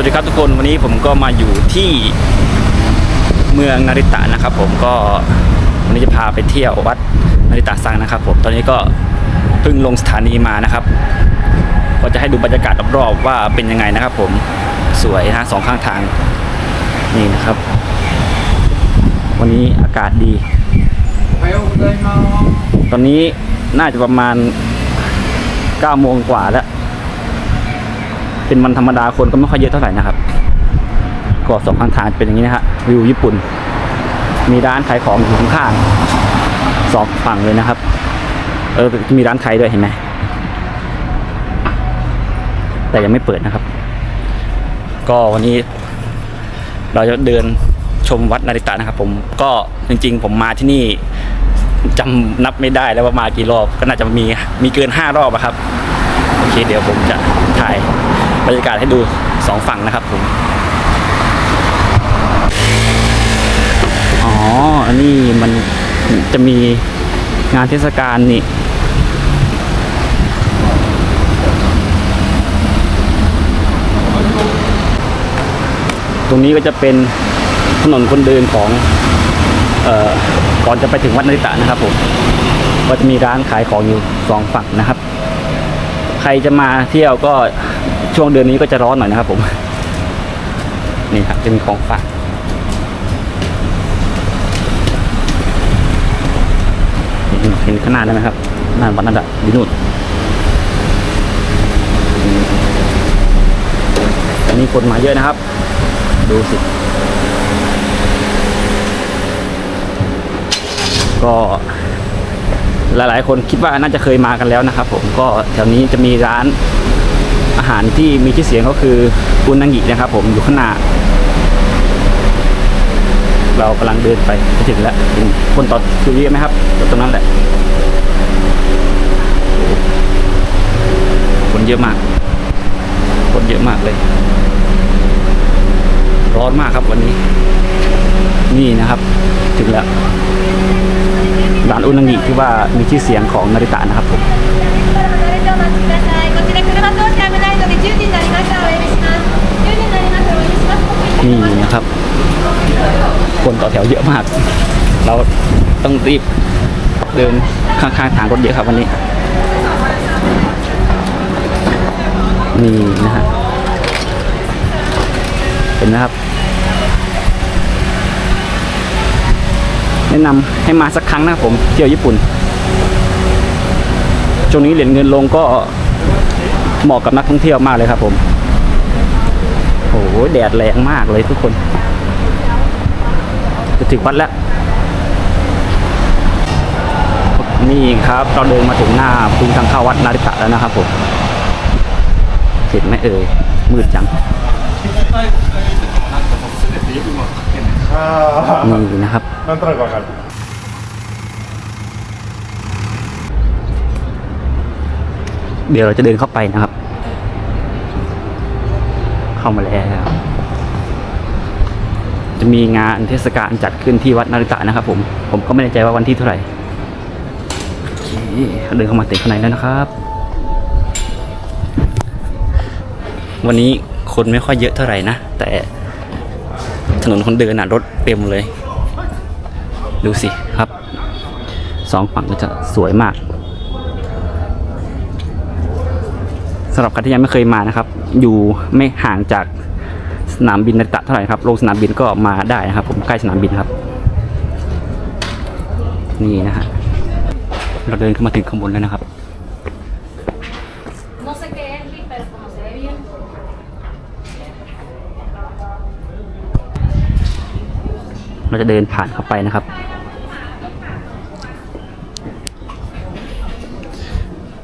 วัสดีครับทุกคนวันนี้ผมก็มาอยู่ที่เมืองนาริตะนะครับ ผมก็วันนี้จะพาไปเที่ยววัดนาริตะซังนะครับ ผมตอนนี้ก็เพิ่งลงสถานีมานะครับ ก็จะให้ดูบรรยากาศรอบๆว่าเป็นยังไงนะครับ ผมสวยนะสองข้างทางนี่นะครับ วันนี้อากาศดี ตอนนี้น่าจะประมาณ9โมงกว่าแล้ว เป็นวันธรรมดาคนก็ไม่ค่อยเยอะเท่าไหร่นะครับก็สองข้างทางเป็นอย่างนี้นะฮะวิวญี่ปุ่น มีร้านขายของอยู่ข้างๆสองฝั่งเลยนะครับ เออมีร้านไทยด้วยเห็นไหมแต่ยังไม่เปิดนะครับ ก็วันนี้ เราจะเดินชมวัดนาริตะนะครับ ผมก็จริง ๆ ผมมาที่นี่จำนับไม่ได้แล้วว่ามากี่รอบ ก็น่าจะมีมีเกินห้ารอบอะครับ โอเค เดี๋ยวผมจะถ่าย บรรยากาศให้ดูสองฝั่งนะครับผมอ๋ออันนี้มันจะมีงานเทศกาลนี่ตรงนี้ก็จะเป็นถนนคนเดินของออก่อนจะไปถึงวัดนาริตะนะครับผมก็จะมีร้านขายของอยู่สองฝั่งนะครับ ใครจะมาเที่ยวก็ ช่วงเดือนนี้ก็จะร้อนหน่อยนะครับผม นี่ครับจะมีของฝากเห็นข้างหน้าได้ไหมครับหน้าวัดนั่นแหละดีนู่นอันนี้คนมาเยอะนะครับ ดูสิ ก็หลายๆ คนคิดว่าน่าจะเคยมากันแล้วนะครับ ผมก็แถวนี้จะมีร้าน อาหารที่มีชื่อเสียงก็คืออุนางินะครับ ผมอยู่ข้างหน้า เรากำลังเดินไปจะถึงแล้วคนต่อคิวเยอะไหมครับตรงนั้นแหละคนเยอะมาก คนเยอะมากเลย ร้อนมากครับวันนี้ นี่นะครับ ถึงแล้วร้านอุนางิที่ว่ามีชื่อเสียงของนาริตะนะครับผม นี่นะครับ คนต่อแถวเยอะมาก เราต้องรีบเดินข้างๆทางรถเยอะครับวันนี้ นี่นะฮะเห็นนะครับ แนะนำให้มาสักครั้งนะครับผมเที่ยวญี่ปุ่นช่วงนี้เหรียญเงินลงก็เหมาะกับนักท่องเที่ยวมากเลยครับผม โอ้โหแดดแรงมากเลยทุกคน จะถึงวัดแล้ว นี่ครับเราเดินมาถึงหน้าพื้นทางเข้าวัดนาริตะแล้วนะครับผมเห็นไหมเอ่ยมืดจังนี่นะครับเดี๋ยวเราจะเดินเข้าไปนะครับามาแล้ว จะมีงานเทศกาลจัดขึ้นที่วัดนาริตะนะครับผม ผมก็ไม่แน่ใจว่าวันที่เท่าไหร่เคเดินเข้ามาถึงข้างในแล้วนะครับ วันนี้คนไม่ค่อยเยอะเท่าไหร่นะ แต่ถนนคนเดินน่ะรถเต็มเลย ดูสิครับ สองฝั่งก็จะสวยมากำหรับใครที่ยังไม่เคยมานะครับ อยู่ไม่ห่างจากสนามบินนาริตะเท่าไหร่ครับลงสนามบินก็มาได้นะครับ ผมใกล้สนามบินครับ นี่นะฮะเราเดินขึ้นมาถึงข้างบนแล้วนะครับ เราจะเดินผ่านเข้าไปนะครับ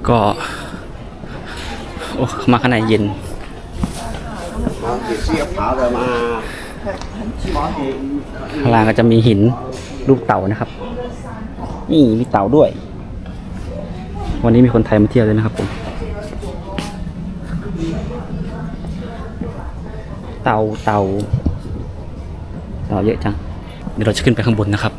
ก็ โอ้มาข้างในเย็นข้างล่างก็จะมีหินรูปเต่านะครับ นี่มีเต่าด้วย วันนี้มีคนไทยมาเที่ยวเลยนะครับผม เต่าเต่าเต่าเยอะจัง เดี๋ยวเราจะขึ้นไปข้างบนนะครับ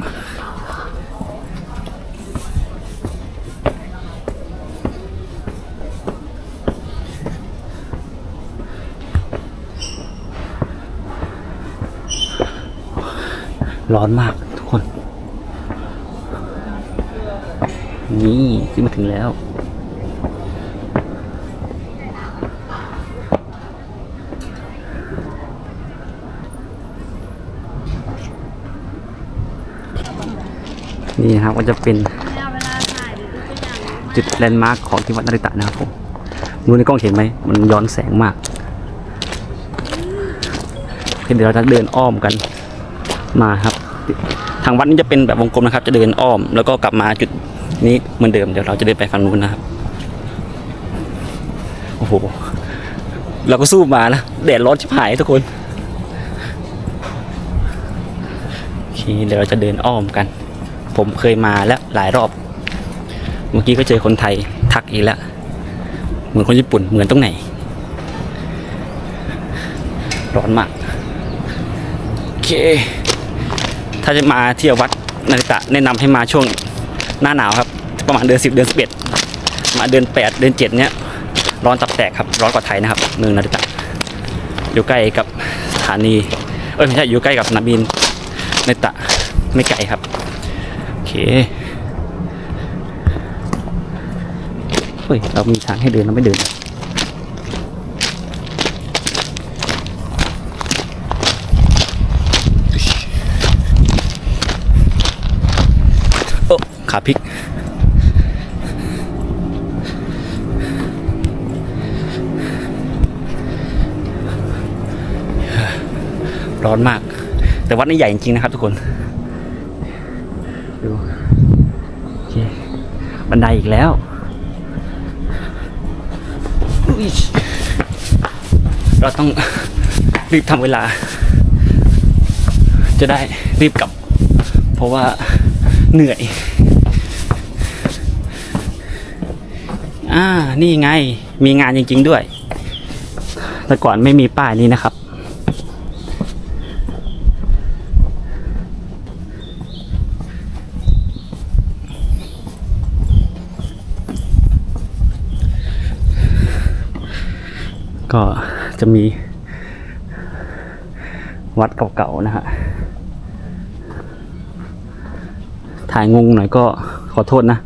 ร้อนมากทุกคน นี่ขึ้นมาถึงแล้วนี่นะครับก็จะเป็นจุดแลนด์มาร์คของที่วัดนาริตะนะครับผมดูในกล้องเห็นไหมมันย้อนแสงมากเดี๋ยวเราจะเดินอ้อมกัน มาครับ ทางวัดนี้จะเป็นแบบวงกลมนะครับ จะเดินอ้อม แล้วก็กลับมาจุดนี้เหมือนเดิมเดี๋ยวเราจะเดินไปฝั่งนู้นนะครับโอ้โหเราก็สู้มานะแดดร้อนชิบหายทุกคนโอเคเดี๋ยวเราจะเดินอ้อมกัน ผมเคยมาแล้วหลายรอบ เมื่อกี้ก็เจอคนไทยทักอีกแล้ว เหมือนคนญี่ปุ่นเหมือนตรงไหน ร้อนมากโอเค ถ้าจะมาเที่ยววัดนาริตะแนะนำให้มาช่วงหน้าหนาวครับ ประมาณเดือนสิบเดือนสิบเอ็ดมาเดือนแปดเดือนเจ็ดเนี้ยร้อนตับแตกครับร้อนกว่าไทยนะครับ เมืองนาริตะ อยู่ใกล้กับสถานีเอ้ยไม่ใช่อยู่ใกล้กับสนามบินนาริตะไม่ไกลครับโอเคเฮ้ยเรามีทางให้เดินเราไม่เดิน โอ้ ขาพลิก ร้อนมาก แต่วัดนี้ใหญ่จริงๆนะครับทุกคน ดูบันไดอีกแล้วเราต้องรีบทำเวลา จะได้รีบกลับ เพราะว่าเหนื่อย อ่า นี่ไง มีงานจริง ๆด้วย แต่ก่อนไม่มีป้ายนี้นะครับ ก็จะมีวัดเก่าๆนะฮะ ถ่ายงงหน่อยก็ขอโทษนะ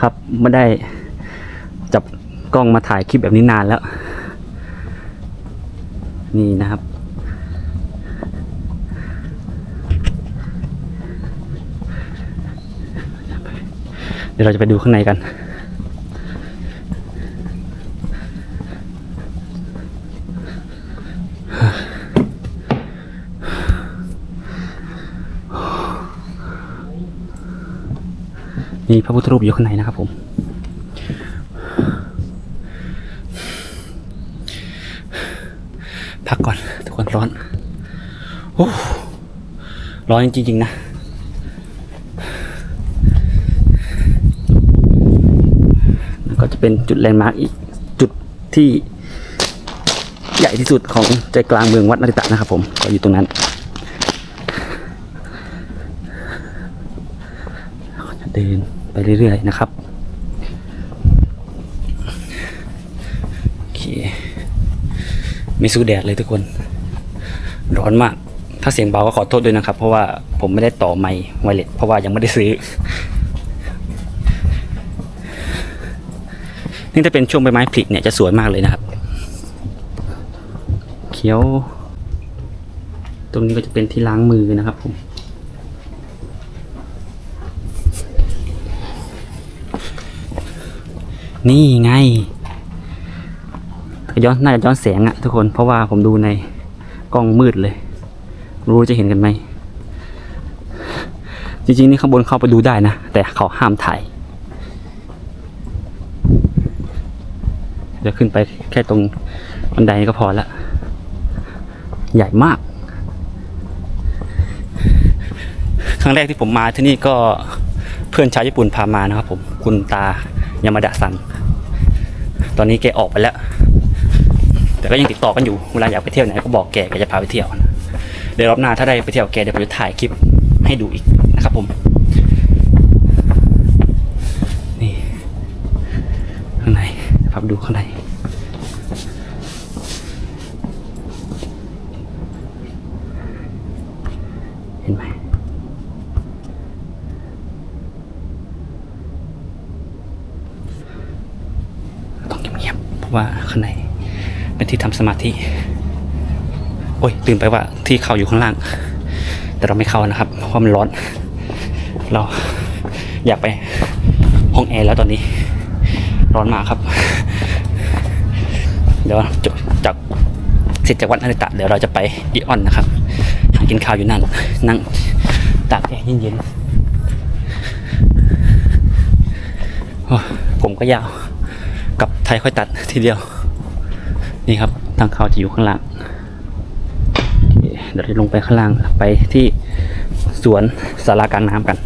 ครับ ไม่ได้ จับกล้องมาถ่ายคลิปแบบนี้นานแล้ว นี่นะครับ เดี๋ยวเราจะไปดูข้างในกันมีพระพุทธรูปอยู่ข้างในนะครับผม พักก่อน ทุกคนร้อนโอ้ร้อนจริงๆนะก็จะเป็นจุดแลนด์มาร์กอีกจุดที่ใหญ่ที่สุดของใจกลางเมืองวัดนาริตะนะครับผมก็อยู่ตรงนั้นเดินไปเรื่อยๆนะครับ โอเค ไม่สู้แดดเลยทุกคน ร้อนมาก ถ้าเสียงเบาก็ขอโทษด้วยนะครับ เพราะว่าผมไม่ได้ต่อไมค์ไวเลสเพราะว่ายังไม่ได้ซื้อ นี่ถ้าเป็นช่วงใบไม้ผลิเนี่ยจะสวยมากเลยนะครับ เขียว ตรงนี้ก็จะเป็นที่ล้างมือนะครับผมนี่ไง ย้อนน่าจะย้อนแสงอะทุกคนเพราะว่าผมดูในกล้องมืดเลย รู้จะเห็นกันไหมจริงๆนี่ข้างบนเข้าไปดูได้นะ แต่เขาห้ามถ่ายเดี๋ยวขึ้นไปแค่ตรงบันไดก็พอละใหญ่มาก ครั้งแรกที่ผมมาที่นี่ก็เพื่อนชาวญี่ปุ่นพามานะครับผม คุณตายามาดะซัง ตอนนี้แกออกไปแล้ว แต่ก็ยังติดต่อกันอยู่เวลาอยากไปเที่ยวไหนก็บอกแกแกจะพาไปเที่ยวเดี๋ยวรอบหน้าถ้าได้ไปเที่ยวแกเดี๋ยวผมจะถ่ายคลิปให้ดูอีกนะครับผมนี่ข้างในพับดูข้างในเห็นไหมต้องเงียบๆเพราะว่าข้างใน เป็นที่ทำสมาธิ โอ้ยลืมไปว่าที่เขาอยู่ข้างล่าง แต่เราไม่เข้านะครับ เพราะมันร้อน เราอยากไปห้องแอร์แล้วตอนนี้ ร้อนมากครับ เดี๋ยวจบจากเสร็จจากวัดนาริตะเดี๋ยวเราจะไปอีออนนะครับหากินข้าวอยู่นั่น นั่งตากแอร์เย็นๆผมก็ยาว กับไทยค่อยตัดทีเดียว นี่ครับทางเขาจะอยู่ข้างล่างเดี๋ยวจะลงไปข้างล่างไปที่สวนสาราการน้ำกัน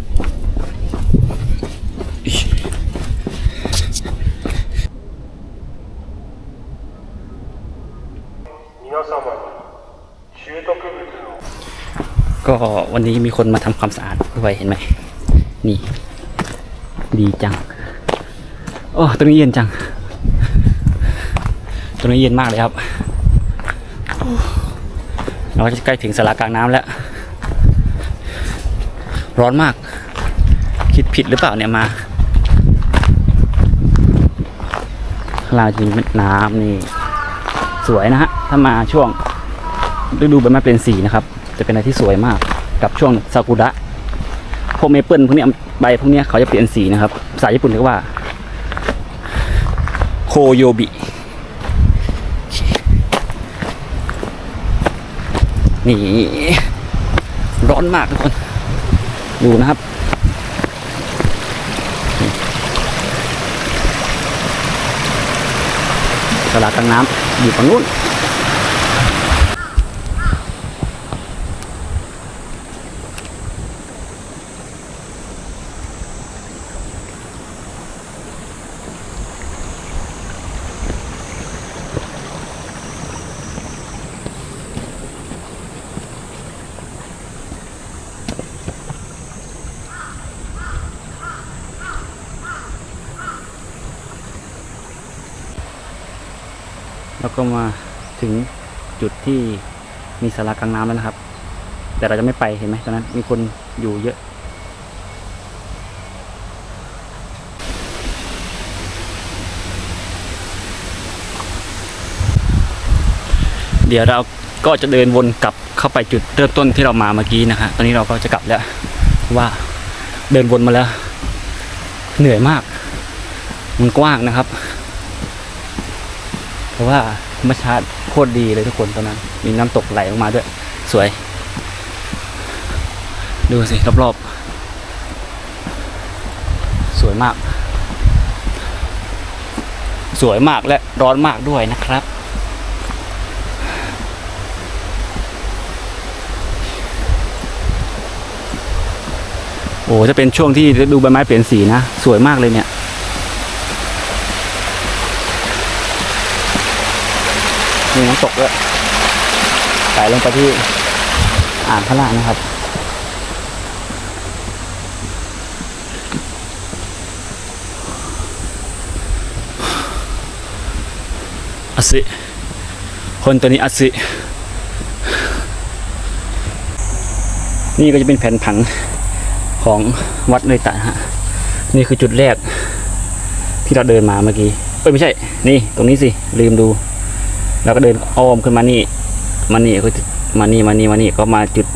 ก็วันนี้มีคนมาทำความสะอาดด้วยเห็นไหม นี่ ดีจัง โอ้ตรงนี้เย็นจัง ตรงนี้เย็นมากเลยครับ เราก็จะใกล้ถึงสารากลางน้ำแล้ว ร้อนมาก คิดผิดหรือเปล่าเนี่ยมาข้างล่างจะมีแม่น้ำนี่ สวยนะฮะ ถ้ามาช่วงฤดูใบไม้เป็นสีนะครับ จะเป็นอะไรที่สวยมาก กับช่วงซากุระพวกเมเปิลพวกนี้ใบพวกนี้เขาจะเปลี่ยนสีนะครับภาษาญี่ปุ่นเรียกว่า โคโยบิ นี่ร้อนมากทุกคนดูนะครับสลากลางน้ำอยู่ฝั่งนู้น ก็มาถึงจุดที่มีสารากลางน้ำแล้วนะครับ แต่เราจะไม่ไปเห็นไหมตอนนั้นมีคนอยู่เยอะเดี๋ยวเราก็จะเดินวนกลับเข้าไปจุดเริ่มต้นที่เรามาเมื่อกี้นะฮะ ตอนนี้เราก็จะกลับแล้วว่าเดินวนมาแล้ว เหนื่อยมาก มันกว้างนะครับ เพราะว่า ธรรมชาติโคตรดีเลยทุกคนตอนนั้น มีน้ำตกไหลลงมาด้วย สวย ดูสิ รอบๆ สวยมาก สวยมากและร้อนมากด้วยนะครับ โอ้จะเป็นช่วงที่ฤดูใบไม้เปลี่ยนสีนะ สวยมากเลยเนี่ย มีน้ำตกด้วยไหลลงไปที่อ่างข้างล่านะครับอสิคนตัวนี้อสิ นี่ก็จะเป็นแผ่นผังของวัดเลยตะฮะ นี่คือจุดแรกที่เราเดินมาเมื่อกี้ เอ้ยไม่ใช่ นี่ตรงนี้สิ ลืมดู แล้วก็เดินอ้อมขึ้นมานี่มานี่ก็มานี่มานี่มานี่ก็มาจุด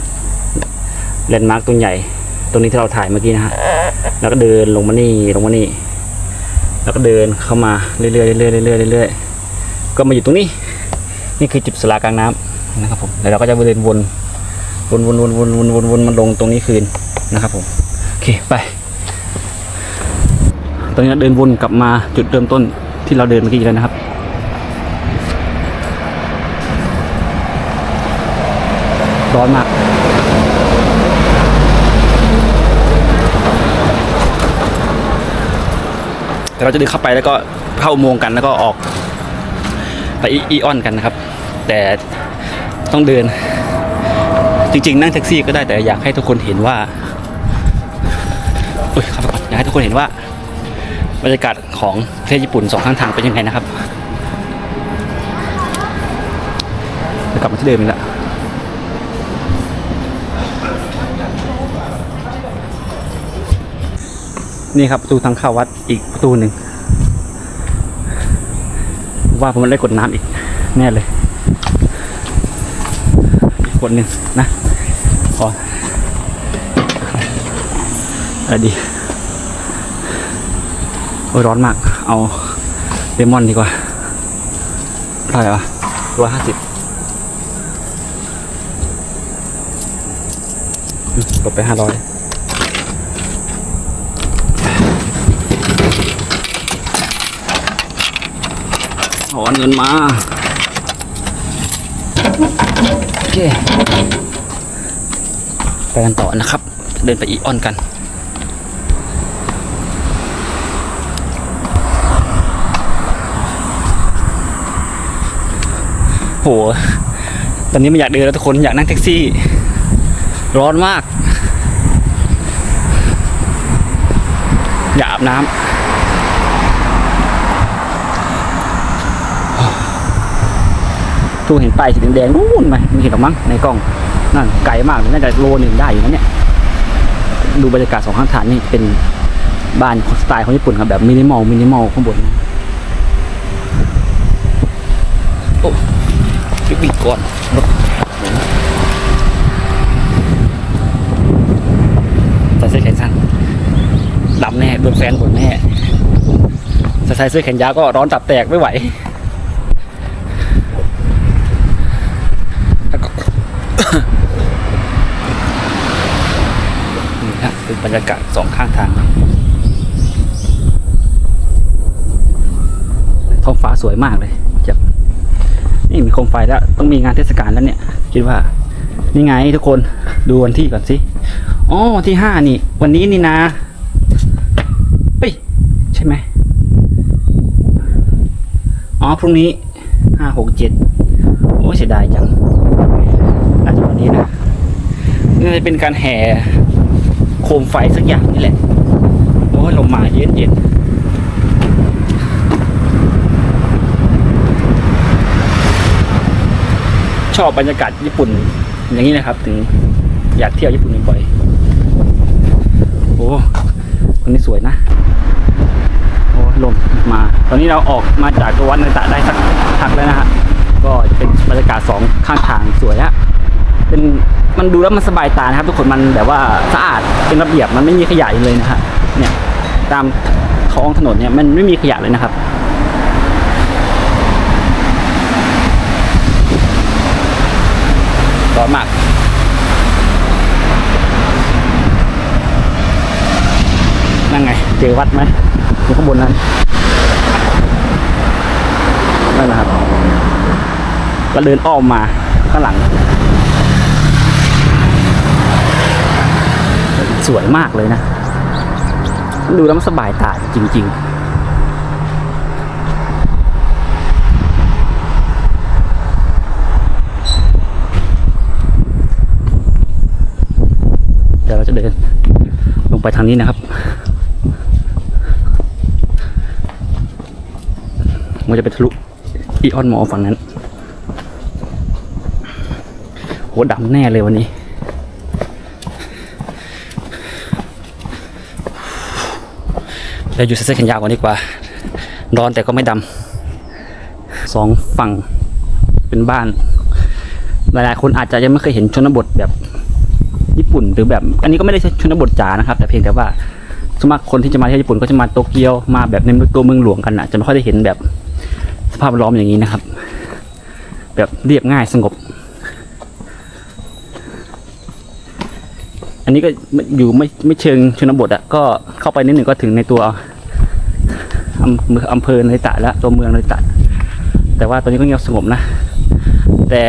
แลนด์มาร์กตัวใหญ่ตรงนี้ที่เราถ่ายเมื่อกี้นะฮะแล้วก็เดินลงมานี่ลงมานี่ แล้วก็เดินเข้ามาเรื่อยๆเรื่อยๆเรื่อยๆเรื่อยๆก็มาอยู่ตรงนี้ นี่คือจุดสลากลางน้ำนะครับผมแล้วเราก็จะเดินวนวนวนวนวนวนวนวนมันลงตรงนี้คืนนะครับผมโอเคไป ตอนนี้เดินวนกลับมาจุดเริ่มต้นที่เราเดินเมื่อกี้แล้วนะครับ ร้อนมากแต่เราจะเดินเข้าไปแล้วก็เข้าอุโมงกันแล้วก็ออกไปอีออนกันนะครับ แต่ต้องเดิน จริงๆ นั่งแท็กซี่ก็ได้แต่อยากให้ทุกคนเห็นว่าอุ้ยครับก่อนอยากให้ทุกคนเห็นว่าบรรยากาศของประเทศญี่ปุ่นสองข้างทางเป็นยังไงนะครับกลับมาที่เดิมอีกแล้ว นี่ครับประตูทางเข้าวัดอีกประตูหนึ่งว่าผมได้กดน้ำอีกแน่เลยอีกคนหนึ่งนะพออะไรดีโอ้ร้อนมาก เอาเลมอนดีกว่าเท่าไหร่วะร้อยห้าสิบกดไปห้าร้อย ถอนเงินมา โอเค ไปกันต่อนะครับ เดินไปอีออนกันโห ตอนนี้ไม่อยากเดินแล้วทุกคนอยากนั่งแท็กซี่ ร้อนมาก อยากอาบน้ำ ทุกเห็นป้ายสีแดงๆนู่นไหมมีเห็นหรอกมั้งในกล้องนั่นไกลมากน่าจะโลหนึ่งได้อยู่นะเนี่ยดูบรรยากาศสองข้างทางนี่เป็นบ้านสไตล์ของญี่ปุ่นครับแบบมินิมอลมินิมอลข้างบนนะโอ้ปิดปิดก่อนรถใส่เสื้อแขนสั้นดำแน่โดนแฟนบ่นแน่ใส่เสื้อแขนยาวก็ร้อนตับแตกไม่ไหวแล้วก็ นี่ครับ เป็นบรรยากาศสองข้างทางท้องฟ้าสวยมากเลยจะนี่มีโคมไฟแล้ว ต้องมีงานเทศกาลแล้วเนี่ย คิดว่า นี่ไงทุกคนดูวันที่ก่อนสิอ๋อวันที่ห้านี่ วันนี้นี่นะเฮ้ยใช่ไหมอ๋อพรุ่งนี้ห้าหกเจ็ดโอ้เสียดายจังน่าจะวันนี้นะน่าจะเป็นการแห่ มไฟสักอย่างนี่แหละ โอ้ยลมมาเย็นเย็นชอบบรรยากาศญี่ปุ่นอย่างนี้นะครับ ถึงอยากเที่ยวญี่ปุ่นบ่อยโอ้ตรงนี้สวยนะ โอ้ลมมา ตอนนี้เราออกมาจากตัววัดนาตะได้สักพักแล้วนะฮะก็จะเป็นบรรยากาศสองข้างทางสวยฮะ เป็นมันดูแล้วมันสบายตานะครับ ทุกคนมันแบบว่าสะอาดเป็นระเบียบมันไม่มีขยะเลยนะฮะเนี่ยตามท้องถนนเนี่ยมันไม่มีขยะเลยนะครับร้อนมากนั่นไง เจอวัดไหมอยู่ข้างบนนั้นนั่นนะครับ ก็เดินอ้อมมาข้างหลัง สวยมากเลยนะ ดูแล้วสบายตาจริงๆเดี๋ยวเราจะเดินลงไปทางนี้นะครับมันจะไปทะลุอีออนมอฝั่งนั้นโหดำแน่เลยวันนี้ เราอยู่ใส่เสื้อแขนยาวก่อนดีกว่า ร้อนแต่ก็ไม่ดำสองฝั่งเป็นบ้าน หลายๆคนอาจจะยังไม่เคยเห็นชนบทแบบญี่ปุ่นหรือแบบ อันนี้ก็ไม่ได้ชนบทจ๋านะครับ แต่เพียงแต่ว่าสวนมัครคนที่จะมาเที่ยวญี่ปุ่นก็จะมาโตเกียวมาแบบในตัวเมืองหลวงกันนะจะไม่ค่อยได้เห็นแบบสภาพล้อมอย่างนี้นะครับ แบบเรียบง่ายสงบ อันนี้ก็อยู่ไม่ไม่เชิงชนบทอะก็เข้าไปนิดหนึ่งก็ถึงในตัว อำเภอเภอในตะแล้วตัวเมืองในตะ แต่ว่าตอนนี้ก็เงียบสงบนะ แต่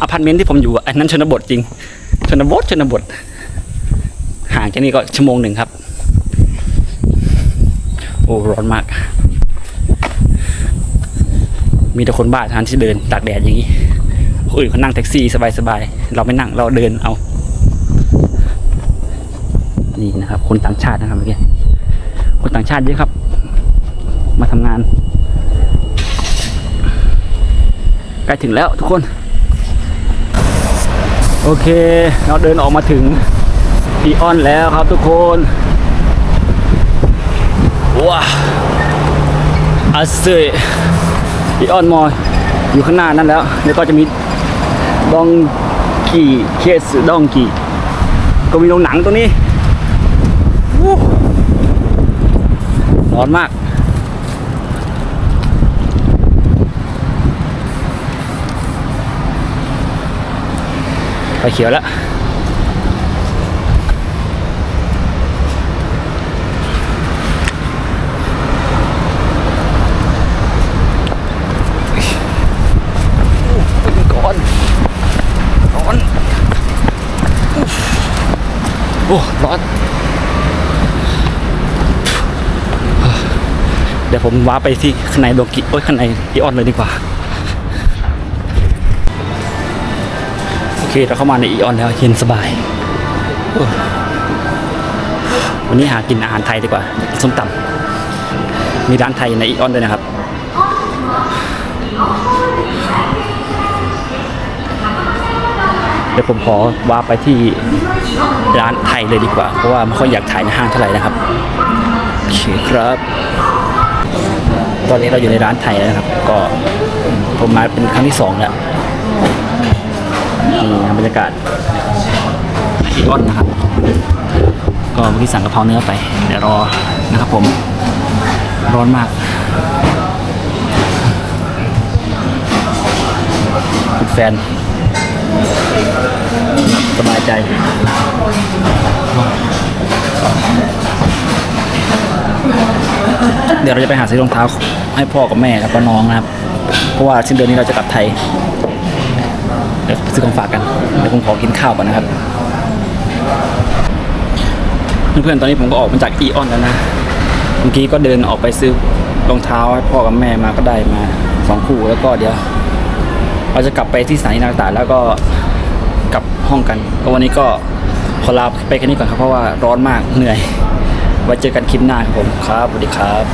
อพาร์ตเมนต์ที่ผมอยู่อันนั้นชนบทจริง ชนบทชนบท ห่างจากนี้ก็ชั่วโมงหนึ่งครับ โอ้ร้อนมาก มีแต่คนบ้าทานที่เดินตากแดดอย่างนี้อื่นเขานั่งแท็กซี่สบายๆ เราไม่นั่งเราเดินเอา นี่นะครับ คนต่างชาตินะครับเมื่อกี้ คนต่างชาติเยอะครับ มาทำงานใกล้ถึงแล้วทุกคน โอเค เราเดินออกมาถึงอีออนแล้วครับทุกคนว้าอาเซยอีออนมออยู่ข้างหน้านั่นแล้วแล้วก็จะมีดองกีเคสดองกีก็มีโรงหนังตัวนี้วู้ ร้อนมากไฟเขียวแล้วก่อนร้อนอุ๊ยโอ้ร้อน ดี๋ยวผมว้าไปที่ข้างในโดกิโอ้ยข้างในอีออนเลยดีกว่า โอเคเราเข้ามาในอีออนแล้วเย็นสบาย วันนี้หากินอาหารไทยดีกว่าส้มตำมีร้านไทยในอีออนด้วยนะครับเดี๋ยวผมขอว่าไปที่ร้านไทยเลยดีกว่า เพราะว่าไม่ค่อยอยากถ่ายในห้างเท่าไหร่นะครับ โอเคครับ ตอนนี้เราอยู่ในร้านไทยแล้วนะครับ ก็ผมมาเป็นครั้งที่สองแล้วนี่บรรยากาศไอออนนะครับ ก็เมื่อกี้สั่งกะเพราเนื้อไป เดี๋ยวรอนะครับผม ร้อนมากคุณแฟน สบายใจ เดี๋ยวเราจะไปหาซื้อรองเท้าให้พ่อกับแม่แล้วก็น้องนะครับ เพราะว่าสิ้นเดือนนี้เราจะกลับไทย เดี๋ยวซื้อของฝากกัน เดี๋ยวผมขอกินข้าวก่อนนะครับ เพื่อนๆ ตอนนี้ผมก็ออกมาจากอีออนแล้วนะ เมื่อกี้ก็เดินออกไปซื้อรองเท้าให้พ่อกับแม่มาก็ได้มาสองคู่แล้วก็เดี๋ยวเราจะกลับไปที่สถานีนาตาแล้วก็กลับห้องกัน ก็วันนี้ก็ขอลาไปแค่นี้ก่อนครับเพราะว่าร้อนมากเหนื่อย ไว้เจอกันคลิปหน้าครับผมครับสวัสดีครับ